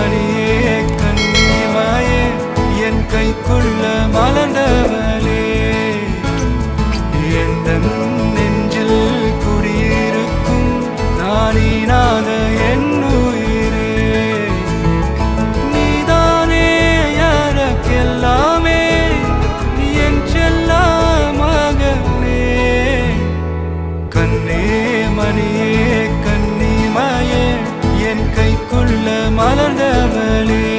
மணியே கண்ணிமாயே என் கைக்குள்ள மலர்ந்தவளே. எந்த நெஞ்சில் குடியிருக்கும் நானீனாத என் உயிரே. நீதானே யாருக்கெல்லாமே என் செல்ல மகனே கண்ணே மணியே மலர்ந்தவளே.